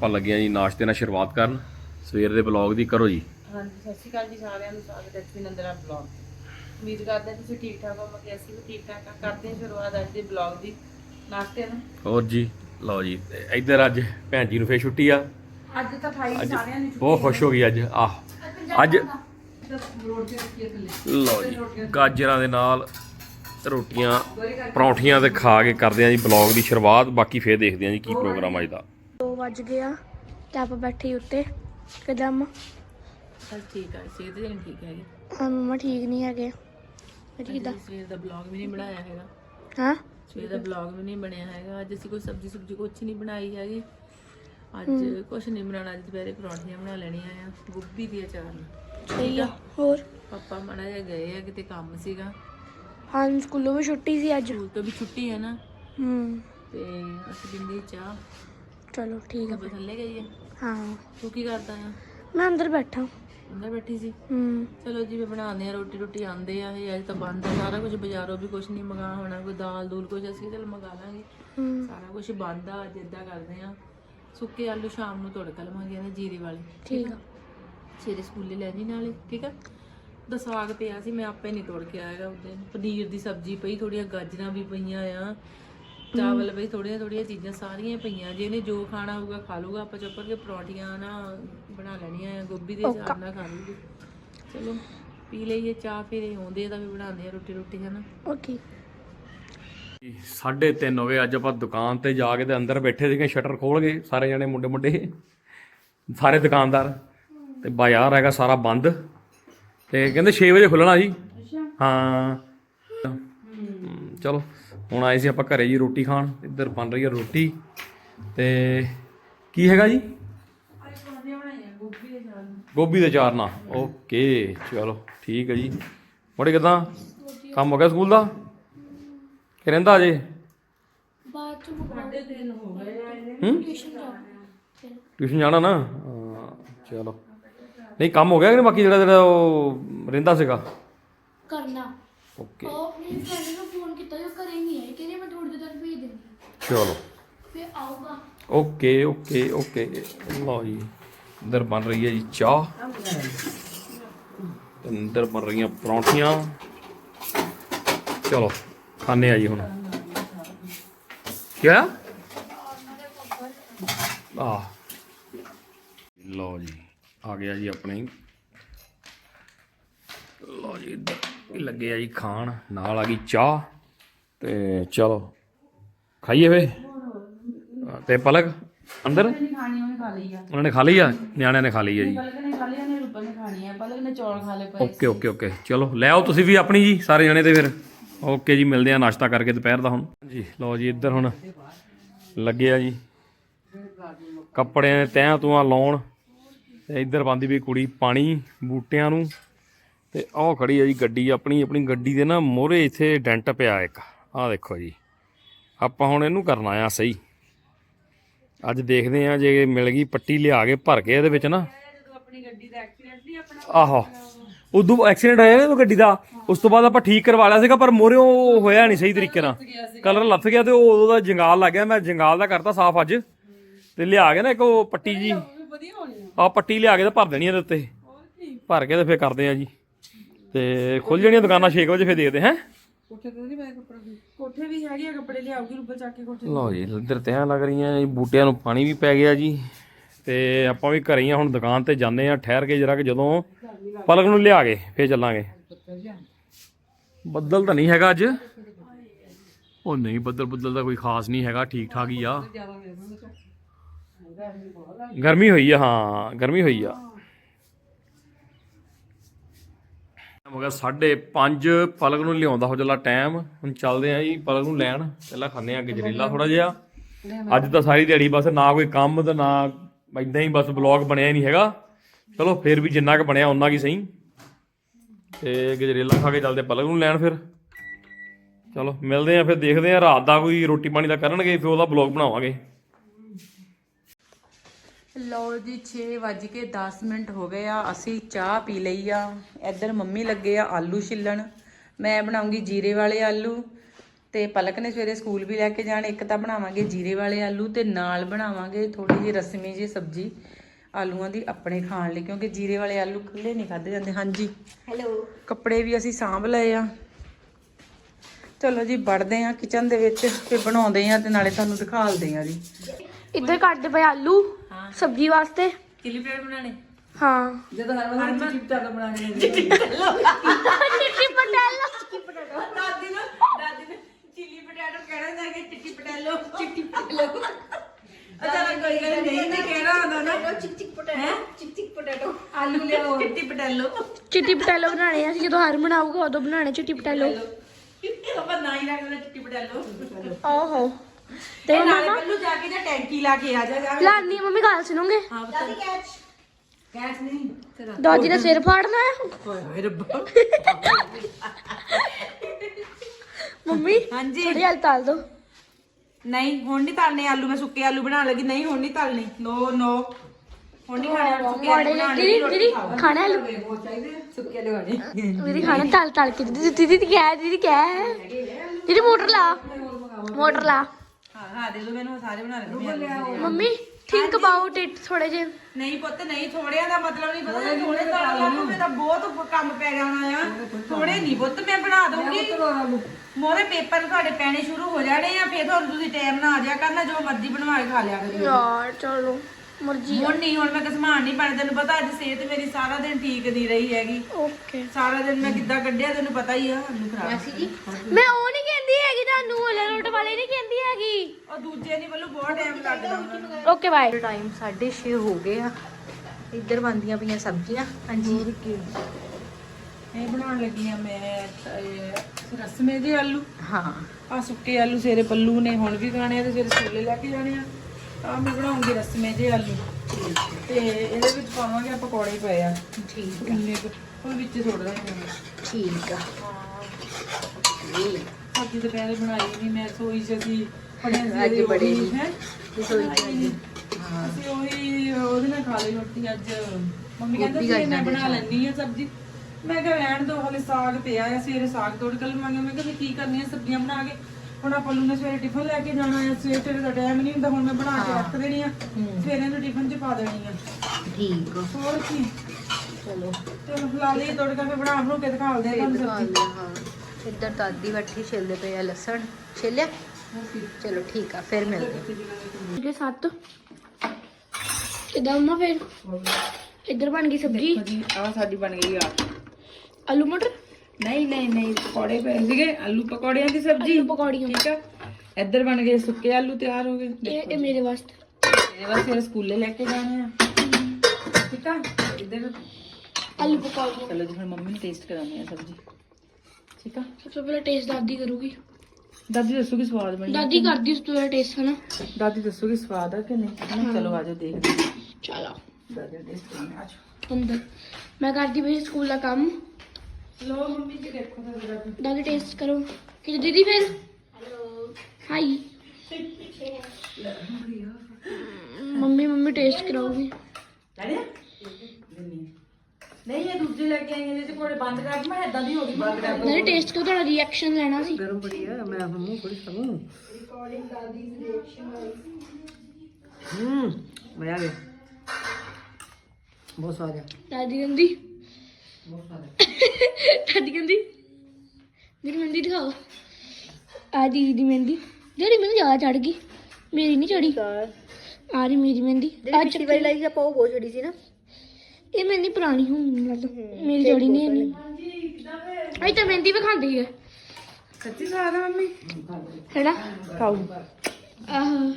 ਆਪਾਂ ਲੱਗੇ ਆ ਜੀ ਨਾਸ਼ਤੇ ਨਾਲ ਸ਼ੁਰੂਆਤ ਕਰਨ। ਸਵੇਰ ਦੇ ਬਲੌਗ ਦੀ ਕਰੋ ਜੀ। ਹਾਂਜੀ ਸਤਿ ਸ਼੍ਰੀ ਅਕਾਲ ਜੀ ਸਾਰਿਆਂ ਨੂੰ ਸਵਾਗਤ ਹੈ ਜੀ ਨੰਦਰਾ ਬਲੌਗ ਉਮੀਦ ਕਰਦੇ ਹਾਂ ਤੁਸੀਂ ਠੀਕ ਠਾਕ ਹੋਵੋਗੇ ਅਸੀਂ ਵੀ ਠੀਕ ਠਾਕ ਹਾਂ। ਕਰਦੇ ਹਾਂ ਸ਼ੁਰੂਆਤ ਅੱਜ ਦੇ ਬਲੌਗ ਦੀ ਨਾਸ਼ਤੇ ਨੂੰ ਹੋਰ ਜੀ ਲਓ ਜੀ ਤੇ ਇੱਧਰ ਅੱਜ ਭੈਣ ਜੀ ਨੂੰ ਫੇਰ ਛੁੱਟੀ ਆ। ਅੱਜ ਤਾਂ ਖਾਈ ਅੱਜ ਸਾਰਿਆਂ ਨੇ ਬਹੁਤ ਖੁਸ਼ ਹੋ ਗਈ ਅੱਜ ਆਹ। ਅੱਜ ਲਓ ਜੀ ਗਾਜਰਾਂ ਦੇ ਨਾਲ ਰੋਟੀਆਂ ਪਰੌਂਠੀਆਂ ਤੇ ਖਾ ਕੇ ਕਰਦੇ ਆ ਜੀ ਬਲੌਗ ਦੀ ਸ਼ੁਰੂਆਤ। ਬਾਕੀ ਫੇਰ ਦੇਖਦੇ ਆ ਜੀ ਕੀ ਪ੍ਰੋਗਰਾਮ ਅੱਜ ਦਾ। 2 ਵੱਜ ਗਿਆ ਤੇ ਆਪਾਂ ਬੈਠੇ ਉੱਤੇ ਕਦਮ ਚਲ ਠੀਕ ਹੈ ਸਿਹਤ ਜੀ ਠੀਕ ਹੈਗੀ। ਹਾਂ ਮੰਮਾ ਠੀਕ ਨਹੀਂ ਹੈਗੇ। ਅੱਜ ਸਵੇਰ ਦਾ ਬਲੌਗ ਵੀ ਨਹੀਂ ਬਣਾਇਆ ਹੈਗਾ। ਹਾਂ? ਸਵੇਰ ਦਾ ਬਲੌਗ ਵੀ ਨਹੀਂ ਬਣਿਆ ਹੈਗਾ। ਅੱਜ ਅਸੀਂ ਕੋਈ ਸਬਜ਼ੀ ਸੁਬਜ਼ੀ ਕੁਛ ਨਹੀਂ ਬਣਾਈ ਹੈਗੀ। ਅੱਜ ਕੁਛ ਨਹੀਂ ਬਣਾਉਣਾ ਅੱਜ ਦੁਪਹਿਰੇ ਪਰੌਂਠੀਆਂ ਬਣਾ ਲੈਣੀਆਂ ਆ ਗੋਭੀ ਦੀ ਅਚਾਰ। ਨਾਲ ਆ? ਹੋਰ? ਪਾਪਾ ਮਾੜਾ ਜਿਹਾ ਗਏ ਆ ਕਿਤੇ ਕੰਮ ਸੀਗਾ। ਹਾਂ ਸਕੂਲੋਂ ਵੀ ਛੁੱਟੀ ਸੀ ਅੱਜ। ਸਕੂਲ ਤੋਂ ਵੀ ਛੁੱਟੀ ਹੈ ਨਾ। ਹੂੰ। ਤੇ ਅਸੀਂ ਪੀਂਦੇ ਚਾਹ। ਚਲੋ ਠੀਕ ਆ ਥੱਲੇ ਗਈ ਹੈ ਹਾਂ। ਤੂੰ ਕੀ ਕਰਦਾ ਆ? ਮੈਂ ਅੰਦਰ ਬੈਠਾ। ਅੰਦਰ ਬੈਠੀ ਸੀ? ਹੂੰ। ਚਲੋ ਜੀ ਵੀ ਬਣਾਉਂਦੇ ਆ ਰੋਟੀ ਰੋਟੀ ਆਂਦੇ ਆ ਇਹ ਅੱਜ ਤਾਂ ਬੰਦ ਆ ਸਾਰਾ ਕੁਝ ਬਾਜ਼ਾਰੋਂ ਵੀ ਕੁਝ ਨਹੀਂ ਮੰਗਾ ਹੋਣਾ ਕੋਈ ਦਾਲ ਦੂਲ ਕੁਝ ਅਸੀਂ ਚਲ ਮੰਗਾ ਲਾਂਗੇ। ਹੂੰ। ਸਾਰਾ ਕੁਝ ਬੰਦ ਆ ਅੱਜ ਏਦਾਂ ਕਰਦੇ ਆ। ਸੁੱਕੇ ਆਲੂ ਸ਼ਾਮ ਨੂੰ ਤੜਕਾ ਲਵਾਂਗੇ ਨਾ ਜੀਰੇ ਵਾਲੇ ਠੀਕ ਆ? ਸਵੇਰੇ ਸਕੂਲੇ ਲੈ ਜੀ ਨਾਲੇ ਠੀਕ ਆ? ਦਾ ਸਾਗ ਪਿਆ ਸੀ ਮੈਂ ਆਪੇ ਨਹੀਂ ਤੋੜ ਕੇ ਆਏਗਾ ਉਹਦੇ ਪਨੀਰ ਦੀ ਸਬਜ਼ੀ ਪਈ ਥੋੜੀਆਂ ਗਾਜਰਾਂ ਵੀ ਪਈਆਂ ਆ ਚਾਵਲ ਪਈ ਥੋੜੀਆਂ ਥੋੜੀਆਂ ਚੀਜ਼ਾਂ ਸਾਰੀਆਂ ਪਈਆਂ। ਜੇ ਇਹਨੇ ਜੋ ਖਾਣਾ ਹੋਊਗਾ ਖਾ ਲੂਗਾ ਆਪਾਂ ਚੁੱਪ ਕਰਕੇ ਪਰੌਂਠੀਆਂ ਨਾ ਬਣਾ ਲੈਣੀਆਂ ਆ ਗੋਭੀ ਦੇ ਅਚਾਰ ਨਾਲ ਖਾ ਲੂਗੀ ਚਲੋ ਪੀ ਲਈਏ ਚਾਹ ਫਿਰ ਇਹ ਆਉਂਦੇ ਤਾਂ ਵੀ ਬਣਾਉਂਦੇ ਆ ਰੋਟੀ ਰੋਟੀ ਹਨਾ? ਓਕੇ। 3:30 ਹੋ ਗਏ ਅੱਜ ਆਪਾਂ ਦੁਕਾਨ ਤੇ ਜਾ ਕੇ ਤੇ ਅੰਦਰ ਬੈਠੇ ਸੀਗੇ ਸ਼ਟਰ ਖੋਲ ਗਏ ਸਾਰੇ ਜਣੇ ਮੁੰਡੇ ਮੁੰਡੇ ਸਾਰੇ ਦੁਕਾਨਦਾਰ। ਤੇ ਬਾਜ਼ਾਰ ਹੈਗਾ ਸਾਰਾ ਬੰਦ। ਤੇ ਕਹਿੰਦੇ 6 ਵਜੇ ਖੁੱਲਣਾ ਜੀ। ਹਾਂ। ਚਲੋ। ਹੁਣ ਆਏ ਸੀ ਆਪਾਂ ਘਰੇ ਜੀ ਰੋਟੀ ਖਾਣ, ਇੱਧਰ ਬਣ ਰਹੀ ਹੈ ਰੋਟੀ। ਤੇ ਕੀ ਹੈਗਾ ਜੀ? ਗੋਭੀ ਦੇ ਚਾਰ ਨਾਲ ਓਕੇ, ਚਲੋ, ਠੀਕ ਹੈ ਜੀ। ਮੋੜੇ ਕਿਦਾਂ? ਕੰਮ ਹੋ ਗਿਆ ਸਕੂਲ ਦਾ? ਕਿ ਰਹਿੰਦਾ ਅਜੇ? ਬਾਅਦ ਚ ਹੂੰ? ਟਿਊਸ਼ਨ ਜਾ ਟਿਊਸ਼ਨ ਜਾਣਾ ਨਾ? ਚਲੋ। ਨਹੀਂ, ਕੰਮ ਹੋ ਗਿਆ ਕਿ ਬਾਕੀ ਜਿਹੜਾ ਜਿਹੜਾ ਉਹ ਰਹਿੰਦਾ ਸੀਗਾ? ਕਰਨਾ। ਓਕੇ ਉਹ ਆਪਣੀ ਫਰੈਂਡ ਨੂੰ ਫੋਨ ਕੀਤਾ ਜੋ ਘਰੇ ਨਹੀਂ ਆਈ ਕਹਿੰਦੇ ਮੈਂ ਥੋੜੀ ਦੇਰ ਤੱਕ ਭੇਜ ਦਿੰਦੀ ਚਲੋ। ਫਿਰ ਆਊਗਾ। ਓਕੇ ਓਕੇ ਓਕੇ ਲਓ ਜੀ ਅੰਦਰ ਬਣ ਰਹੀ ਹੈ ਜੀ ਚਾਹ। ਤੇ ਅੰਦਰ ਬਣ ਰਹੀਆਂ ਪਰੌਂਠੀਆਂ। ਚਲੋ ਖਾਣੇ ਆ ਜੀ ਹੁਣ। ਕੀ ਆ ਲਓ ਜੀ ਆ ਗਿਆ ਜੀ ਆਪਣੇ। ਲਓ ਜੀ ਇੱਧਰ। ਲੱਗੇ ਆ ਜੀ ਖਾਣ ਨਾਲ ਆ ਗਈ ਚਾਹ ਤੇ ਚਲੋ ਖਾਈਏ ਵੇ ਤੇ ਪਲਕ ਅੰਦਰ? ਖਾਣੀ ਉਹਨੇ ਖਾ ਲਈ ਆ। ਉਹਨਾਂ ਨੇ ਖਾ ਲਈ ਆ? ਨਿਆਣਿਆਂ ਨੇ ਖਾ ਲਈ ਆ ਜੀ। ਪਲਕ ਨੇ ਖਾ ਲਈ ਉਹਨੇ ਰੂਪਾ ਨੇ ਖਾਣੀ ਆ। ਪਲਕ ਨੇ ਚੌਲ ਖਾ ਲਏ ਪਏ ਓਕੇ ਓਕੇ ਓਕੇ। ਚਲੋ ਲੈ ਆਓ ਤੁਸੀਂ ਵੀ ਆਪਣੀ ਜੀ ਸਾਰੇ ਜਣੇ ਤੇ ਫਿਰ। ਓਕੇ ਜੀ ਮਿਲਦੇ ਆ ਨਾਸ਼ਤਾ ਕਰਕੇ ਦੁਪਹਿਰ ਦਾ ਹੁਣ। ਜੀ ਲਓ ਜੀ ਇੱਧਰ ਹੁਣ ਲੱਗੇ ਆ ਜੀ। ਕੱਪੜਿਆਂ ਦੇ ਤਹਿ ਤੂਆਂ ਲਾਉਣ। ਤੇ ਇੱਧਰ ਪਾਉਂਦੀ ਵੀ ਕੁੜੀ ਪਾਣੀ ਬੂਟਿਆਂ ਨੂੰ। ਤੇ ਆਹ ਖੜੀ ਆ ਜੀ ਗੱਡੀ ਆਪਣੀ ਆਪਣੀ ਗੱਡੀ ਦੇ ਨਾ ਮੋਹਰੇ ਇੱਥੇ ਡੈਂਟ ਪਿਆ ਇੱਕ। ਆਹ ਦੇਖੋ ਜੀ। ਆਪਾਂ ਹੁਣ ਇਹਨੂੰ ਕਰਨਾ ਆ ਸਹੀ। ਅੱਜ ਦੇਖਦੇ ਆ ਜੇ ਮਿਲ ਗਈ ਪੱਟੀ ਲਿਆ ਕੇ ਭਰ ਕੇ ਇਹਦੇ ਵਿੱਚ ਨਾ। ਆਹੋ। ਉਦੋਂ ਐਕਸੀਡੈਂਟ ਹੋਇਆ ਨਾ ਗੱਡੀ ਦਾ। ਉਸ ਤੋਂ ਬਾਅਦ ਆਪਾਂ ਠੀਕ ਕਰਵਾ ਲਿਆ ਸੀਗਾ ਪਰ ਮੋਰਿਓ ਹੋਇਆ ਨਹੀਂ ਸਹੀ ਤਰੀਕੇ ਨਾਲ। ਕਲਰ ਲੱਥ ਗਿਆ ਤੇ ਉਹ ਉਦੋਂ ਦਾ ਜੰਗਾਲ ਲੱਗ ਗਿਆ। ਮੈਂ ਜੰਗਾਲ ਦਾ ਕਰਤਾ ਸਾਫ਼ ਅੱਜ। ਤੇ ਲਿਆ ਕੇ ਨਾ ਇੱਕ ਉਹ ਪੱਟੀ ਜੀ। ਵਧੀਆ ਹੋਣੀ ਆ। ਪੱਟੀ ਲਿਆ ਕੇ ਤੇ ਭਰ ਦੇਣੀ ਇਹਦੇ ਉੱਤੇ। ਭਰ ਕੇ ਤੇ ਫੇਰ ਕਰਦੇ ਆ ਜੀ। ਤੇ ਖੁੱਲ ਜਾਣੀਆਂ ਦੁਕਾਨਾਂ 6 ਵਜੇ ਫੇਰ ਦੇਖਦੇ ਹੈ? ਕੋਠੇ ਤੇ ਨਹੀਂ ਮੈਂ ਕੱਪੜਾ ਕੋਠੇ ਵੀ ਹੈਗੇ ਆ ਕੱਪੜੇ ਲਿਆਉਗੀ ਰੂਪਾ ਚੱਕ ਕੇ ਕੋਠੇ ਲਓ ਜੀ ਇੱਧਰ ਤਿਆਂ ਲੱਗ ਰਹੀਆਂ ਜੀ ਬੂਟਿਆਂ ਨੂੰ ਪਾਣੀ ਵੀ ਪੈ ਗਿਆ ਜੀ। ਤੇ ਆਪਾਂ ਵੀ ਘਰੇ ਹੀ ਆ ਹੁਣ ਦੁਕਾਨ ਤੇ ਜਾਂਦੇ ਆ ਠਹਿਰ ਕੇ ਜਰਾ ਕਿ ਜਦੋਂ ਪਲਕ ਨੂੰ ਲਿਆ ਕੇ ਫੇਰ ਚੱਲਾਂਗੇ। ਬੱਦਲ ਤਾਂ ਨਹੀਂ ਹੈਗਾ ਅੱਜ। ਉਹ ਨਹੀਂ ਬੱਦਲ ਬੱਦਲ ਦਾ ਕੋਈ ਖਾਸ ਨਹੀਂ ਹੈਗਾ ਠੀਕ ਠਾਕ ਹੀ ਆ। ਗਰਮੀ ਹੋਈ ਆ ਹਾਂ ਗਰਮੀ ਹੋਈ ਆ। ਮਗਰ 5:30 ਪਲਕ ਨੂੰ ਲਿਆਉਂਦਾ ਹੋ ਚੱਲਾ ਟਾਈਮ। ਹੁਣ ਚੱਲਦੇ ਆ ਜੀ ਪਲਕ ਨੂੰ ਲੈਣ। ਪਹਿਲਾਂ ਖਾਂਦੇ ਆ ਗਜਰੇਲਾ ਥੋੜਾ ਜਿਹਾ। ਅੱਜ ਤਾਂ ਸਾਰੀ ਦਿਹਾੜੀ ਬਸ ਨਾ ਕੋਈ ਕੰਮ ਤੇ ਨਾ ਇਦਾਂ ਹੀ ਬਸ ਬਲੌਗ ਬਣਿਆ ਹੀ ਨਹੀਂ ਹੈਗਾ। ਚਲੋ ਫਿਰ ਵੀ ਜਿੰਨਾ ਕੁ ਬਣਿਆ ਉਹਨਾਂ ਕੀ ਸਹੀ। ਤੇ ਗਜਰੇਲਾ ਖਾ ਕੇ ਚੱਲਦੇ ਪਲਕ ਨੂੰ ਲੈਣ ਫਿਰ। ਚਲੋ ਮਿਲਦੇ ਆ, ਫਿਰ ਦੇਖਦੇ ਆ ਰਾਤ ਦਾ ਕੋਈ ਰੋਟੀ ਪਾਣੀ ਦਾ ਕਰਨਗੇ, ਫਿਰ ਉਹਦਾ ਬਲੌਗ ਬਣਾਵਾਂਗੇ। ਲਓ ਜੀ 6 ਵੱਜ ਕੇ 10 ਮਿੰਟ ਹੋ ਗਏ ਆ। ਅਸੀਂ ਚਾਹ ਪੀ ਲਈ ਆ। ਇੱਧਰ ਮੰਮੀ ਲੱਗੇ ਆ ਆਲੂ ਛਿੱਲਣ। ਮੈਂ ਬਣਾਉਂਗੀ ਜੀਰੇ ਵਾਲੇ ਆਲੂ ਤੇ ਪਲਕ ਨੇ ਸਵੇਰੇ ਸਕੂਲ ਵੀ ਲੈ ਕੇ ਜਾਣ। ਇੱਕ ਤਾਂ ਬਣਾਵਾਂਗੇ ਜੀਰੇ ਵਾਲੇ ਆਲੂ ਤੇ ਨਾਲ ਬਣਾਵਾਂਗੇ ਥੋੜੀ ਜਿਹੀ ਰਸਮੀ ਜਿਹੀ ਸਬਜ਼ੀ ਆਲੂਆਂ ਦੀ ਆਪਣੇ ਖਾਣ ਲਈ ਕਿਉਂਕਿ ਜੀਰੇ ਵਾਲੇ ਆਲੂ ਇਕੱਲੇ ਨਹੀਂ ਖਾਦੇ ਜਾਂਦੇ। ਹਾਂਜੀ। ਹੈਲੋ। ਕੱਪੜੇ ਵੀ ਅਸੀਂ ਸਾਂਭ ਲਏ ਆ। ਚਲੋ ਜੀ ਵੜਦੇ ਆ ਕਿਚਨ ਦੇ ਵਿੱਚ ਤੇ ਬਣਾਉਂਦੇ ਆ ਤੇ ਨਾਲੇ ਤੁਹਾਨੂੰ ਦਿਖਾਲਦੇ ਆ ਜੀ। ਇੱਧਰ ਕੱਟਦੇ ਪਏ ਆਲੂ ਸਬਜ਼ੀ ਵਾਸਤੇ। ਚਿੱਲੀ ਪਲੇਟ ਬਣਾਣੇ ਹਾਂ। ਜਦੋਂ ਹਰਮਨ? ਚਿੱਲੀ ਪਟਾਟਾ ਬਣਾਣੇ ਨੇ ਚਿੱਟੀ ਪਟੇਲ। ਦਾਦੀ ਨੂੰ ਦਾਦੀ ਨੂੰ ਚਿੱਲੀ ਪਟਾਟੋ ਕਹਿਣਾ ਜਾ ਕੇ ਚਿੱਟੀ ਪਟਾਲੋ। ਚਿੱਟੀ ਪਟਾਲੋ। ਅੱਛਾ ਕੋਈ ਗੱਲ ਨਹੀਂ ਨਹੀਂ ਕਹਿਣਾ ਹੁੰਦਾ ਨਾ। Chick chick potato chick chick potato. ਆਲੂ ਲਿਆਓ। ਚਿੱਟੀ ਪਟਾਲੋ। ਚਿੱਟੀ ਪਟੇਲੋ ਬਣਾਣੇ ਆ। ਅਸੀਂ ਜਦੋਂ ਹਰਮਨ ਆਊਗਾ ਉਦੋਂ ਬਣਾਣੇ ਚਿੱਟੀ ਪਟੇਲੋ। ਆਪਾਂ ਨਾ ਹੀ ਰੱਖਣਾ ਚਿੱਟੀ ਪਟਾਲੋ। ਓਹੋ। ਤੇ ਤੇ ਨਾਲੇ ਮਮਾ ਜਾ ਕੇ ਜਾਂ ਟੈਂਕੀ ਲਾ ਕੇ ਆ ਜਾ ਜਾ ਲਾਨੀ ਮੰਮੀ ਗੱਲ ਸੁਣੋਗੇ? ਹਾਂ ਦਾਦੀ ਕੈਚ। ਕੈਚ ਨਹੀਂ ਤੇਰਾ ਦਾਦੀ ਦਾ ਸਿਰ ਫਾੜਨਾ ਹੈ? ਹੋਏ ਹੋਏ ਰੱਬਾ। ਮੰਮੀ ਹਾਂਜੀ। ਥੋੜੀ ਹਲ ਤਾਲ ਦੋ। ਨਹੀਂ ਹੁਣ ਨਹੀਂ ਤਲਨੇ ਆਲੂ ਮੈਂ ਸੁੱਕੇ ਆਲੂ ਬਣਾਉਣ ਲੱਗੀ। ਨਹੀਂ ਹੁਣ ਨਹੀਂ ਤਲਨੇ ਨੋ ਨੋ। ਹੁਣ ਨਹੀਂ ਖਾਣੇ ਸੁੱਕੇ ਆਲੂ ਬਣਾਉਣ ਦੀਦੀ ਲੱਗੀ ਦੀਦੀ ਖਾਣਾ ਆਲੂ? ਸੁੱਕੇ ਆਲੂ ਖਾਣੇ। ਦੀਦੀ ਖਾਣਾ ਤਲ ਤਲ ਕੇ। ਦੀਦੀ ਦੀਦੀ ਕਹਿ ਦੀਦੀ ਕਹਿ। ਦੀਦੀ ਮੋਟਰ ਲਾ। ਮੋਟਰ ਲਾ। ਹਾਂ ਹਾਂ ਦੇ ਦੋ ਮੈਨੂੰ ਸਾਰੇ ਬਣਾ ਲੈਣੇ ਮੰਮੀ ਥਿੰਕ ਅਬਾਊਟ ਇਟ ਥੋੜੇ ਜੇ ਨਹੀਂ ਪੁੱਤ ਨਹੀਂ ਥੋੜਿਆਂ ਦਾ ਮਤਲਬ ਨਹੀਂ ਪਤਾ ਥੋੜੇ ਤਲ ਲਾ ਨੂੰ ਮੇਰਾ ਬਹੁਤ ਕੰਮ ਪੈ ਜਾਣਾ ਆ। ਥੋੜੇ ਨਹੀਂ ਪੁੱਤ ਮੈਂ ਬਣਾ ਦਊਂਗੀ। ਮੋਰੇ ਪੇਪਰ ਤੁਹਾਡੇ ਪੈਣੇ ਸ਼ੁਰੂ ਹੋ ਜਾਣੇ ਆ ਫੇਰ ਤੁਹਾਨੂੰ ਤੁਸੀਂ ਟਾਈਮ ਨਾਲ ਆ ਜਾਇਆ ਕਰਨਾ ਜੋ ਮਰਜ਼ੀ ਬਣਵਾ ਕੇ ਖਾ ਲਿਆ ਕਰਿਓ ਯਾਰ ਚਲੋ ਮਰਜ਼ੀ ਹੁਣ ਨਹੀਂ ਹੁਣ ਮੈਂ ਕਸਮਾਨ ਨਹੀਂ ਪਾਣੀ ਤੈਨੂੰ ਪਤਾ ਅੱਜ ਸਿਹਤ ਮੇਰੀ ਸਾਰਾ ਦਿਨ ਠੀਕ ਨਹੀਂ ਰਹੀ ਹੈਗੀ। ਓਕੇ ਸਾਰਾ ਦਿਨ ਮੈਂ ਕਿੱਦਾਂ ਕੱਢਿਆ ਤੈਨੂੰ ਪਤਾ ਹੀ ਆ ਮੈਨੂੰ ਖਰਾਬ ਮੈਂ ਉਹ ਨਹੀਂ ਕਹਿੰਦੀ ਤੁਹਾਨੂੰ ਹਲੇ ਰੋਟ ਵਾਲੇ ਨਹੀਂ ਕਹਿੰਦੀ ਹੈਗੀ। ਉਹ ਦੂਜੇ ਨਹੀਂ ਵੱਲੋਂ ਬਹੁਤ ਟਾਈਮ ਲੱਗਦਾ ਓਕੇ ਬਾਏ ਟਾਈਮ 6:30 ਹੋ ਗਏ ਆ। ਇੱਧਰ ਬਣਦੀਆਂ ਪਈਆਂ ਸਬਜ਼ੀਆਂ। ਹਾਂਜੀ। ਇਹ ਬਣਾਉਣ ਲੱਗੀ ਆ ਮੈਂ ਇਹ ਰਸਮੇ ਦੇ ਆਲੂ। ਹਾਂ। ਆ ਸੁੱਕੇ ਆਲੂ ਸਵੇਰੇ ਪੱਲੂ ਨੇ ਹੁਣ ਵੀ ਖਾਣੇ ਆ ਤੇ ਸਵੇਰੇ ਛੋਲੇ ਲੈ ਕੇ ਜਾਣੇ ਆ। ਆ ਮੈਂ ਬਣਾਉਂਗੀ ਰਸਮੇ ਦੇ ਆਲੂ। ਤੇ ਇਹਦੇ ਵਿੱਚ ਪਾਵਾਂਗੇ ਆ ਪਕੌੜੇ ਪਏ ਆ। ਠੀਕ ਆ। ਉਹ ਵਿੱਚ ਥੋੜਾ ਜਿਹਾ ਠੀਕ ਆ। ਸਬਜ਼ੀ ਦੁਪਹਿਰੇ ਬਣਾਈ ਨਹੀਂ ਮੈਂ ਸੋਈ ਚ ਅਸੀਂ ਪੜਿਆ ਅੱਜ ਬੜੇ ਹੈ। ਸੋਈ ਚ ਅਸੀਂ ਉਹੀ ਉਹਦੇ ਨਾਲ ਖਾ ਲਈ ਰੋਟੀ ਅੱਜ। ਮੰਮੀ ਕਹਿੰਦੇ ਸੀ ਮੈਂ ਬਣਾ ਲੈਣੀ ਆ ਸਬਜ਼ੀ। ਮੈਂ ਕਿਹਾ ਰਹਿਣ ਦੋ ਹਲੇ ਸਾਗ ਪਿਆ ਆ ਸਵੇਰੇ ਸਾਗ ਤੋੜ ਕੇ ਲਵਾਂਗੇ। ਮੈਂ ਕਿਹਾ ਕੀ ਕਰਨੀ ਆ ਸਬਜ਼ੀਆਂ ਬਣਾ ਕੇ। ਹੁਣ ਆ ਪੱਲੂ ਨੇ ਸਵੇਰੇ ਟਿਫਨ ਲੈ ਕੇ ਜਾਣਾ ਆ। ਸਵੇਰੇ ਸਵੇਰੇ ਦਾ ਟਾਈਮ ਨਹੀਂ ਹੁੰਦਾ ਹੁਣ ਮੈਂ ਬਣਾ ਕੇ ਰੱਖ ਦੇਣੀ ਆ। ਸਵੇਰੇ ਨੂੰ ਟਿਫਨ 'ਚ ਪਾ ਦੇਣੀ ਆ। ਠੀਕ ਹੋਰ ਕੀ? ਚਲੋ। ਚਲੋ ਲਾ ਲਈ ਤੋੜ ਕੇ ਬਣਾ ਬਣੂ ਕੇ ਦਿਖਾਉਂਦੇ ਆ ਤੁਹਾਨੂੰ ਸਬਜ਼ੀ। ਹਾਂ। ਇੱਧਰ ਦਾਦੀ ਬੈਠੀ ਛਿਲਦੇ ਪਏ ਆ ਲਸਣ ਛਿਲਿਆ। ਚਲੋ ਠੀਕ ਆ ਫਿਰ ਮਿਲਦੇ ਠੀਕ ਸੱਤ। ਕਿਦਾਂ ਮਮਾ ਫਿਰ? ਇੱਧਰ ਬਣ ਗਈ ਸਬਜੀ। ਜੀ ਆ ਸਾਡੀ ਬਣ ਗਈ ਆ। ਆਲੂ ਮਟਰ? ਨਹੀਂ ਨਹੀਂ ਨਹੀਂ ਪਕੌੜੇ ਪਏ ਸੀਗੇ ਆਲੂ ਪਕੌੜਿਆਂ ਦੀ ਸਬਜ਼ੀ। ਆਲੂ ਪਕੌੜੀਆਂ। ਠੀਕ ਆ। ਇੱਧਰ ਬਣ ਗਏ ਸੁੱਕੇ ਆਲੂ ਤਿਆਰ ਹੋ ਗਏ। ਇਹ ਇਹ ਮੇਰੇ ਵਾਸਤੇ। ਇਹਦੇ ਬਾਅਦ ਫਿਰ ਸਕੂਲੇ ਲੈ ਕੇ ਜਾਣੇ ਆ। ਠੀਕ ਆ? ਇੱਧਰ ਆਲੂ ਪਕੌੜੀਆਂ ਚਲੋ ਜੀ ਹੁਣ ਮੰਮੀ ਨੂੰ ਟੇਸਟ ਕਰਾਉਂਦੇ ਆ ਸਬਜ਼ੀ। ਠੀਕ ਆ ਸਭ ਤੋਂ ਪਹਿਲਾਂ ਟੇਸਟ ਦਾਦੀ ਕਰੂਗੀ ਦਾਦੀ ਦੱਸੂਗੀ ਸਵਾਦ ਬਣੀ ਦਾਦੀ ਕਰਦੀ ਉਸ ਤੋਂ ਪਹਿਲਾਂ ਟੇਸਟ ਹਨਾ ਦਾਦੀ ਦੱਸੂਗੀ ਸਵਾਦ ਆ ਕਿ ਨਹੀਂ ਹਨਾ? ਚਲੋ ਆਜੋ ਦੇਖਦੇ ਹਾਂ ਚਲੋ ਦਾਦੀ ਟੇਸਟ ਕਰਾਉਂਦੇ ਆ ਆਜੋ ਅੰਦਰ ਮੈਂ ਕਰਦੀ ਪਈ ਸਕੂਲ ਦਾ ਕੰਮ ਲੋ ਮੰਮੀ ਜੀ ਦੇਖੋ ਤਾਂ ਜ਼ਰਾ ਦਾਦੀ ਟੇਸਟ ਕਰੋ ਕਿ ਦੀਦੀ ਫਿਰ hello hi mummy mummy test ਕਰਾਉਗੀ ਲੈਣਿਆ ਨਹੀਂ ਇਹ ਦੂਜੇ ਲੈ ਕੇ ਆਈਆਂ ਜਿਹਦੇ ਕੋਲੇ ਬੰਦ ਕਰ ਮੈਂ ਇਦਾਂ ਦੀ ਹੋ ਗਈ ਬੰਦ ਕਰ ਦਾਦੀ ਟੇਸਟ ਕਰੋ ਤੁਹਾਡਾ ਰਿਐਕਸ਼ਨ ਲੈਣਾ ਸੀ। ਗਰਮ ਬੜੀ ਆ ਮੈਂ ਹਮੂ ਬੜੀ ਖਾਉਂ ਹੂੰ ਮਜ਼ਾ ਆ ਗਿਆ। ਬਹੁਤ ਸਵਾਦ ਆ। ਦਾਦੀ ਕਹਿੰਦੀ ਦਾਦੀ ਕਹਿੰਦੀ ਮੇਰੀ ਮਹਿੰਦੀ ਦਿਖਾਓ। ਆ ਦੀਦੀ ਦੀ ਮਹਿੰਦੀ। ਜਿਹੜੀ ਮੈਨੂੰ ਜ਼ਿਆਦਾ ਚੜ ਗਈ ਮੇਰੀ ਨਹੀਂ ਚੜੀ ਆ ਰਹੀ ਮੇਰੀ ਮਹਿੰਦੀ। ਆ ਪਿਛਲੀ ਵਾਰੀ ਲਾਈ ਆਪਾਂ ਉਹ ਬਹੁਤ ਛੜੀ ਸੀ ਨਾ। ਇਹ ਮਹਿੰਦੀ ਪੁਰਾਣੀ ਹੋਣੀ ਮਤਲਬ ਮੇਰੀ ਚੜੀ ਨਹੀਂ ਇੰਨੀ। ਅਈ ਤਾਂ ਮਹਿੰਦੀ ਵੀ ਖਾਂਦੀ ਹੈ। ਸੱਚੀ ਸਵਾਦ ਆ ਮੰਮੀ। ਹੈਨਾ? ਖਾਓ। ਆਹ।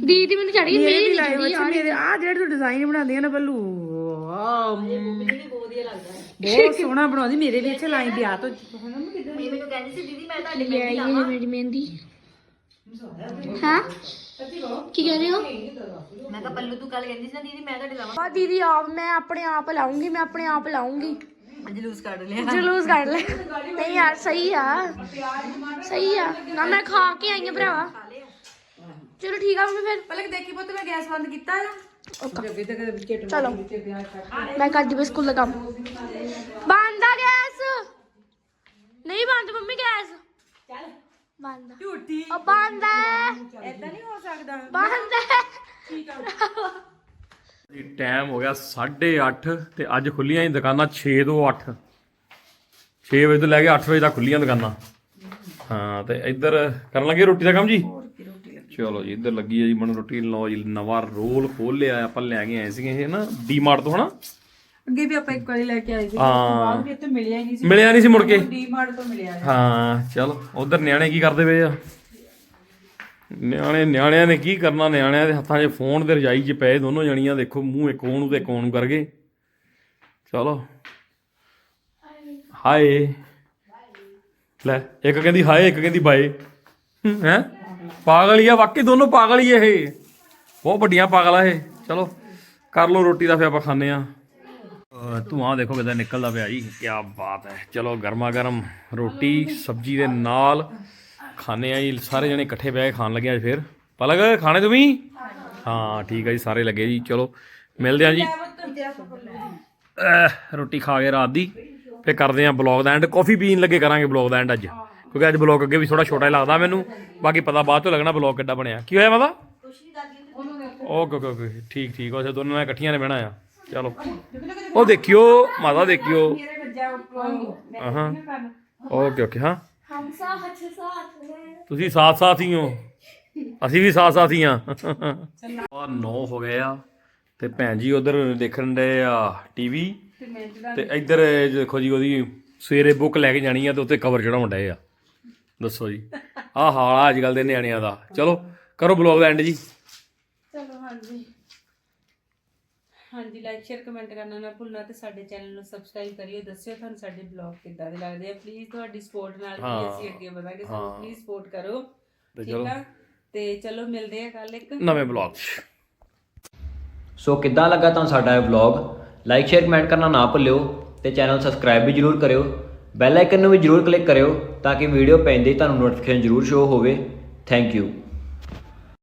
ਦੀਦੀ ਮੈਨੂੰ ਚੜੀ ਮੇਰੀ ਨਹੀਂ ਲਾਈਵ ਵਿੱਚ ਮੇਰੇ ਆ ਜਿਹੜੇ ਤੂੰ ਡਿਜ਼ਾਈਨ ਬਣਾਉਂਦੀ ਆ ਨਾ ਬੱਲੂ ਵਾਹ। ਮੈਨੂੰ ਬਹੁਤ ਵਧੀਆ ਲੱਗਦਾ ਬਹੁਤ ਸੋਹਣਾ ਬਣਾਉਂਦੀ ਮੇਰੇ ਵੀ ਇੱਥੇ ਲਾਈਨ ਵਿਆਹ ਤੋਂ। ਮੈਨੂੰ ਕਹਿੰਦੀ ਸੀ ਦੀਦੀ ਮੈਂ ਤਾਂ ਲੈ ਆਈ ਹੈ ਮੇਰੀ ਮਹਿੰਦੀ। ਹਾਂ ਕੀ ਕਹਿ ਰਹੇ ਹੋ ਮੈਂ ਕਿਹਾ ਪੱਲੂ ਤੂੰ ਕੱਲ ਕਹਿੰਦੀ ਸੀ ਨਾ ਦੀਦੀ ਮੈਂ ਤੁਹਾਡੇ ਲਾਵਾਂ ਆ ਦੀਦੀ ਆਪ ਮੈਂ ਆਪਣੇ ਆਪ ਲਾਉਂਗੀ ਮੈਂ ਆਪਣੇ ਆਪ ਲਾਉਂਗੀ ਜਲੂਸ ਕੱਢ ਲਿਆ ਜਲੂਸ ਕੱਢ ਲੈ ਨਹੀਂ ਯਾਰ ਸਹੀ ਆ ਸਹੀ ਆ ਨਾ ਮੈਂ ਖਾ ਕੇ ਆਈ ਆ ਭਰਾਵਾ ਚਲੋ ਠੀਕ ਆ ਮੰਮੀ ਫਿਰ ਪਹਿਲਾਂ ਦੇਖੀ ਪੁੱਤ ਮੈਂ ਗੈਸ ਬੰਦ ਕੀਤਾ ਆ ਚਲੋ ਮੈਂ ਕਰਦੀ ਬਸ ਸਕੂਲ ਦਾ ਕੰਮ ਬੰਦ ਆ ਗੈਸ ਨਹੀਂ ਬੰਦ। ਮੰਮੀ ਗੈਸ ਬੰਦ ਝੂਠੀ। ਉਹ ਬੰਦ ਐਦਾਂ ਨਹੀਂ ਹੋ ਸਕਦਾ। ਬੰਦ ਜੀ ਟਾਈਮ ਹੋ ਗਿਆ 8:30 ਤੇ ਅੱਜ ਖੁੱਲੀਆਂ ਹੀ ਦੁਕਾਨਾਂ 6 ਤੋਂ 8 6 ਵਜੇ ਤੋਂ ਲੈ ਕੇ 8 ਵਜੇ ਤੱਕ ਖੁੱਲੀਆਂ ਦੁਕਾਨਾਂ। ਹਾਂ ਤੇ ਇੱਧਰ ਕਰਨ ਲੱਗੇ ਰੋਟੀ ਦਾ ਕੰਮ ਜੀ? ਚਲੋ ਜੀ ਇੱਧਰ ਲੱਗੀ ਹੈ ਜੀ ਮਨ ਰੋਟੀ ਲਓ ਜੀ ਨਵਾਂ ਰੋਲ ਖੋਲ ਲਿਆ ਆਪਾਂ ਲੈ ਕੇ ਆਏ ਸੀਗੇ ਇਹ ਨਾ ਡੀਮਾਰਟ ਤੋਂ ਹਨਾ? ਅੱਗੇ ਵੀ ਆਪਾਂ ਇੱਕ ਵਾਰੀ ਲੈ ਕੇ ਆਏ ਸੀ। ਹਾਂ। ਬਾਅਦ ਵੀ ਇੱਥੇ ਮਿਲਿਆ ਹੀ ਨਹੀਂ ਸੀ। ਮਿਲਿਆ ਨਹੀਂ ਸੀ ਮੁੜ ਕੇ। ਡੀਮਾਰਟ ਤੋਂ ਮਿਲਿਆ ਹੈ। ਹਾਂ ਚਲੋ ਉਧਰ ਨਿਆਣੇ ਕੀ ਕਰਦੇ ਪਏ ਆ? ਨਿਆਣੇ ਨਿਆਣਿਆਂ ਨੇ ਕੀ ਕਰਨਾ? ਨਿਆਣਿਆਂ ਦੇ ਹੱਥਾਂ 'ਚ ਫੋਨ ਤੇ ਰਜਾਈ 'ਚ ਪਏ ਦੋਨੋਂ ਜਣੀਆਂ ਦੇਖੋ ਮੂੰਹ ਇੱਕ ਉਹਨੂੰ ਤੇ ਇੱਕ ਉਹਨੂੰ ਕਰਕੇ ਚਲੋ। ਹਾਏ। ਲੈ ਇੱਕ ਕਹਿੰਦੀ ਹਾਏ ਇੱਕ ਕਹਿੰਦੀ ਬਾਏ। ਹੈ? ਪਾਗਲ ਹੀ ਆ ਵਾਕਈ ਦੋਨੋਂ ਪਾਗਲ ਹੀ ਇਹ। ਬਹੁਤ ਵੱਡੀਆਂ ਪਾਗਲ ਆ ਇਹ। ਚਲੋ ਕਰ ਲਓ ਰੋਟੀ ਦਾ ਫਿਰ ਆਪਾਂ ਖਾਣੇ ਆ ਧੂਆਂ ਦੇਖੋ ਕਿਦਾਂ ਨਿਕਲਦਾ ਪਿਆ ਜੀ ਕੀ ਬਾਤ ਹੈ। ਚਲੋ ਗਰਮਾ ਗਰਮ ਰੋਟੀ ਸਬਜ਼ੀ ਦੇ ਨਾਲ ਖਾਣੇ ਆ ਜੀ ਸਾਰੇ ਜਣੇ ਇਕੱਠੇ ਬਹਿ ਕੇ ਖਾਣ ਲੱਗੇ ਅੱਜ ਫਿਰ। ਪਲਕ ਖਾਣੇ ਤੁਸੀਂ? ਹਾਂ ਠੀਕ ਹੈ ਜੀ ਸਾਰੇ ਲੱਗੇ ਜੀ ਚਲੋ ਮਿਲਦੇ ਆ ਜੀ। ਰੋਟੀ ਖਾ ਕੇ ਰਾਤ ਦੀ ਫੇ ਕਰਦੇ ਆ ਬਲੌਗ ਦਾ ਐਂਡ ਕਾਫੀ ਪੀਣ ਲੱਗੇ ਕਰਾਂਗੇ ਬਲੌਗ ਦਾ ਐਂਡ ਅੱਜ ਕਿਉਂਕਿ ਅੱਜ ਬਲੌਗ ਅੱਗੇ ਵੀ ਥੋੜਾ ਛੋਟਾ ਹੀ ਲੱਗਦਾ ਮੈਨੂੰ ਬਾਕੀ ਪਤਾ ਬਾਅਦ ਤੋਂ ਲੱਗਣਾ ਬਲੌਗ ਕਿੱਡਾ ਬਣਿਆ। ਕੀ ਹੋਇਆ ਮਾਤਾ? ਓਕੇ ਓਕੇ ਓਕੇ ਠੀਕ ਠੀਕ ਉਹ ਦੋਨਾਂ ਨੇ ਇਕੱਠੀਆਂ ਨੇ ਬਹਿਣਾ ਆ। ਚਲੋ। ਉਹ ਦੇਖਿਓ ਮਾਤਾ ਦੇਖਿਓ। ਹਾਂ ਓਕੇ ਓਕੇ ਹਾਂ। ਹਮ ਸਾਥ ਸਾਥ ਨੇ ਤੁਸੀਂ ਸਾਥ ਸਾਥ ਹੀ ਹੋ। ਅਸੀਂ ਵੀ ਸਾਥ ਸਾਥ ਹੀ। ਆ ਆ 9 ਹੋ ਗਏ ਆ ਤੇ ਭੈਣ ਜੀ ਉਧਰ ਦੇਖਣ ਦੇ ਆ ਟੀਵੀ। ਤੇ ਇੱਧਰ ਦੇਖੋ ਜੀ ਉਹਦੀ ਸਵੇਰੇ ਬੁੱਕ ਲੈ ਕੇ ਜਾਣੀ ਆ ਤੇ ਉੱਤੇ ਕਵਰ ਚੜਾਉਣ ਡਏ ਆ। ਦੱਸੋ ਜੀ। ਆਹ ਹਾਲ ਆ ਅੱਜ ਕੱਲ ਦੇ ਨਿਆਣਿਆਂ ਦਾ। ਚਲੋ ਕਰੋ ਬਲੌਗ ਦਾ ਐਂਡ ਜੀ। ਚਲੋ ਹਾਂਜੀ। ਹਾਂਜੀ ਲਾਈਕ ਸ਼ੇਅਰ ਕਮੈਂਟ ਕਰਨਾ ਨਾ ਭੁੱਲਣਾ ਤੇ ਸਾਡੇ ਚੈਨਲ ਨੂੰ ਸਬਸਕ੍ਰਾਈਬ ਕਰਿਓ। ਦੱਸਿਓ ਤੁਹਾਨੂੰ ਸਾਡੇ ਬਲੌਗ ਕਿੱਦਾਂ ਦੇ ਲੱਗਦੇ ਆ। ਪਲੀਜ਼ ਤੁਹਾਡੀ ਸਪੋਰਟ ਨਾਲ ਵੀ ਅਸੀਂ ਅੱਗੇ ਵਧਾਂਗੇ। ਸਾਨੂੰ ਪਲੀਜ਼ ਸਪੋਰਟ ਕਰੋ। ਤੇ ਠੀਕ ਆ? ਤੇ ਚਲੋ ਮਿਲਦੇ ਆ ਕੱਲ ਇੱਕ ਨਵੇਂ ਬਲੌਗ 'ਚ। ਸੋ ਕਿੱਦਾਂ ਲੱਗਾ ਤੁਹਾਨੂੰ ਸਾਡਾ ਇਹ ਵਲੌਗ ਲਾਈਕ ਸ਼ੇਅਰ ਕਮੈਂਟ ਕਰਨਾ ਨਾ ਭੁੱਲਿਓ ਤੇ ਚੈਨਲ ਸਬਸਕ੍ਰਾਈਬ ਵੀ ਜਰੂਰ ਕਰਿਓ। ਬੈਲ ਆਈਕਨ ਨੂੰ ਵੀ ਜਰੂਰ ਕਲਿੱਕ ਕਰਿਓ ਤਾਂ ਕਿ ਵੀਡੀਓ ਪੈਂਦੇ ਹੀ ਤੁਹਾਨੂੰ ਨੋਟੀਫਿਕੇਸ਼ਨ ਜਰੂਰ ਸ਼ੋ ਹੋਵੇ। Thank you